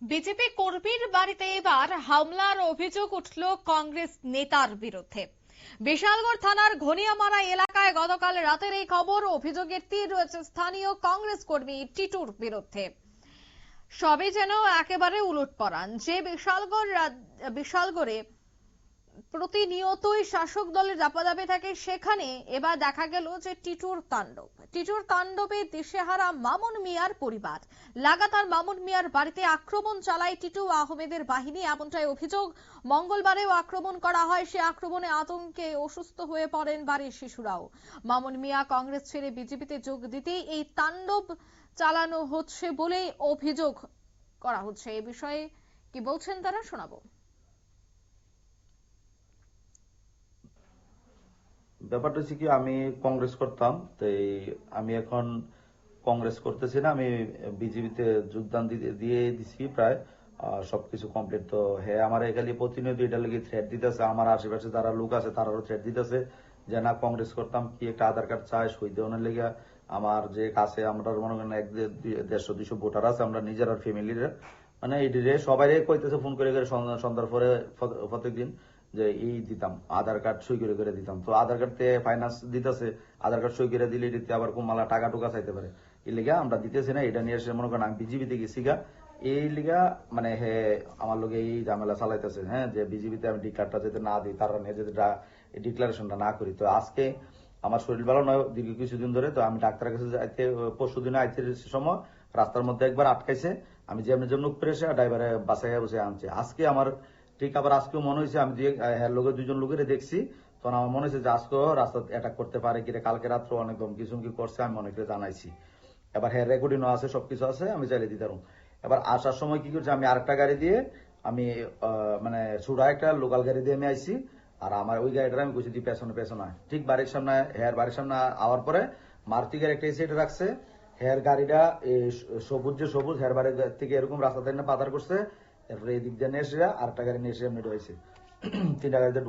BJP কর্মীর বাড়িতে এবার হামলার অভিযোগ উঠল কংগ্রেস নেতার বিরুদ্ধে। বিশালগড় থানার ঘনিয়ামারা এলাকায় গতকাল রাতের এই খবর অভিযোগের তীর রয়েছে স্থানীয় কংগ্রেস কর্মী টিটুর বিরুদ্ধে। সবে যেন একেবারে উলট পড়ান যে বিশালগড় বিশালগড়ে প্রতিনিয়তই শাসক দলের দাপাদাপি থাকে, সেখানে এবার দেখা গেল যে টিটুর তাণ্ডব। টিটুর তাণ্ডবে দিশেহারা মামুন মিয়ার পরিবার। লাগাতার মামুন মিয়ার বাড়িতে আক্রমণ চালায় টিটু আহমেদের বাহিনী, এমনটাই অভিযোগ। মঙ্গলবারেও আক্রমণ করা হয়, সে আক্রমণে আতঙ্কে অসুস্থ হয়ে পড়েন বাড়ির শিশুরাও। মামুন মিয়া কংগ্রেস ছেড়ে বিজেপিতে যোগ দিতেই এই তাণ্ডব চালানো হচ্ছে বলেই অভিযোগ করা হচ্ছে। এ বিষয়ে কি বলছেন তারা, শোনাবো। ব্যাপারটা হচ্ছে কি, আমি কংগ্রেস করতাম, তো আমি এখন কংগ্রেস করতেছি না, আমি বিজেপিতে যোগদান দিয়ে দিছি প্রায় সবকিছু কমপ্লিট তো হ্যাঁ আমার এখানে প্রতিনিয়ত এটা লেগে থ্রেট দিতেছে, আমার আশেপাশে যারা লোক আছে তারাও থ্রেট দিতেছে, যে না, কংগ্রেস করতাম, কি একটা আধার কার্ড চাই, সই দেওয়ানোর লেগে, আমার যে কাছে, আমরা মনে করেন এক দেড়শো, দুইশো ভোটার আছে, আমরা নিজের আর ফ্যামিলির মানে এটিরে সবাই কইতেছে ফোন করে করে সন্ধ্যা- সন্ধ্যার পরে প্রত- প্রত্যেকদিন যে এই দিতাম, আধার কার্ড সই করে করে দিতাম। তো আধার কার্ড তে ফাইন্যান্স দিতেছে, আধার কার্ড সই করে দিলে এটিতে আবার কুমালা টাকা টুকা চাইতে পারে। এই লিগা আমরা দিতেছি না, এটা নিয়ে এসে মনে করেন আমি বিজেপিতে গেছি গা। এই লিগা মানে হে, আমার লোকে এই ঝামেলা চালাইতেছে হ্যাঁ? যে বিজেপিতে আমি ডিক্লারটা যাতে না দিই, তারা নিয়ে যদি ডিক্লারেশনটা না করি। তো আজকে আমার শরীর ভালো নয়, দীর্ঘ কিছুদিন ধরে, তো আমি ডাক্তারের কাছে যাইতে, পরশু দিনে আইতে সময়, রাস্তার মধ্যে একবার আটকাইছে। আমি যেমনি যেমন উপরে এসে ড্রাইভারে বাসায় বসে আনছে। আজকে আমার ঠিক আবার আজকেও মনে হয়েছে, আমি হ্যাঁ লোকের দুজন লোকের দেখছি, তখন আমার মনে হয়েছে যে আজকেও রাস্তা অ্যাটাক করতে পারে কিরে, কালকে রাত্রে অনেক ধমকি চমকি করছে, আমি অনেকে জানাইছি। এবার হ্যাঁ রেকর্ডিংও আছে, সবকিছু আছে, আমি চাইলে দিতে পারব। এবার আসার সময় কি করছে, আমি আরেকটা গাড়ি দিয়ে, আমি মানে সুরা একটা লোকাল গাড়ি দিয়ে আমি আইছি, আর আমার ওই গাড়িটা আমি কুচি দিই পেছনে পেছনে ঠিক বাড়ির সামনে হেয়ার বাড়ির সামনে আওয়ার পরে মারুতি গাড়ি একটা এসে রাখছে হেয়ার গাড়িটা সবুজ যে সবুজ হেয়ার বাড়ির থেকে এরকম রাস্তা থেকে পাতার করছে এরপরে এই দিক দিয়ে এসে আরেকটা গাড়ি তিনটা গাড়িতে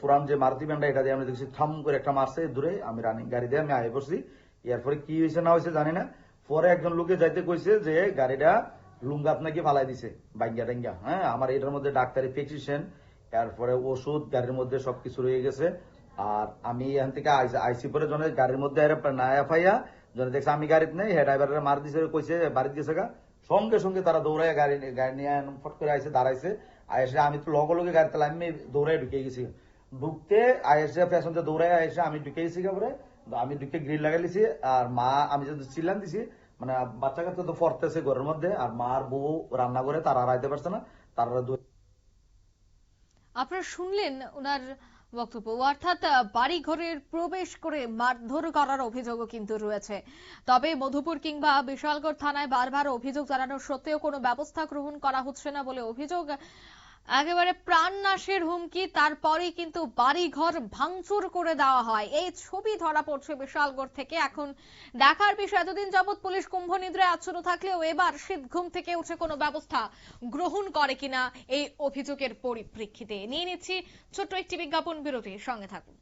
পুরান যে মারুতি ব্যান্ডটা এটা দিয়ে দেখছি থাম করে একটা মারছে দূরে। আমি রানিং গাড়ি দিয়ে আমি এরপরে কি হয়েছে না হয়েছে জানি না। পরে একজন লোকে যাইতে কইছে যে গাড়িটা লুঙ্গাত নাকি ফালাই দিছে, বাইঙ্গা টাঙ্গা হ্যাঁ আমার এটার মধ্যে ডাক্তারি প্রেসক্রিপশন এরপরে ওষুধ, গাড়ির মধ্যে সবকিছু রয়ে গেছে। আর আমি এখান থেকে আইসি- পরে জনে গাড়ির মধ্যে না এফাইয়া জনে দেখছে আমি গাড়িতে নেই, হে মার দিছে, কইছে বাড়ি দিয়েছে গা। সঙ্গে সঙ্গে তারা দৌড়ায় গাড়ি গাড়ি নিয়ে ফট করে আইসে, দাঁড়াইছে। আইসে আমি তো লগে লগে গাড়িতে আমি দৌড়ায় ঢুকে গেছি। ঢুকতে আইসে পেছনতে দৌড়ায় আইসে আমি ঢুকে গেছি পরে আমি ঢুকে গ্রিল লাগাইছি আর মা, আমি যদি চিল্লান দিছি মানে বাচ্চা কাচ্চা তো পড়তেছে ঘরের মধ্যে, আর মা আর বউ রান্না করে তারা আর আইতে পারছে না। তারা আপনারা শুনলেন ওনার বক্তব্য। অর্থাৎ বাড়ি ঘরের প্রবেশ করে মারধর করার অভিযোগও কিন্তু রয়েছে। তবে মধুপুর কিংবা বিশালগড় থানায় বারবার অভিযোগ জানানোর সত্ত্বেও কোনো ব্যবস্থা গ্রহণ করা হচ্ছে না বলে অভিযোগ একেবারে প্রাণ নাশের হুমকি, তারপরেই কিন্তু বাড়ি ঘর ভাঙচুর করে দেওয়া হয়। এই ছবি ধরা পড়ছে বিশালগড় থেকে। এখন দেখার বিষয়, এতদিন যাবৎ পুলিশ কুম্ভ নিদ্রায় আচ্ছন্ন থাকলেও এবার শীত ঘুম থেকে উঠে কোনো ব্যবস্থা গ্রহণ করে কিনা এই অভিযোগের পরিপ্রেক্ষিতে। নিয়ে নিচ্ছি ছোট্ট একটি বিজ্ঞাপন বিরতির সঙ্গে থাকুন।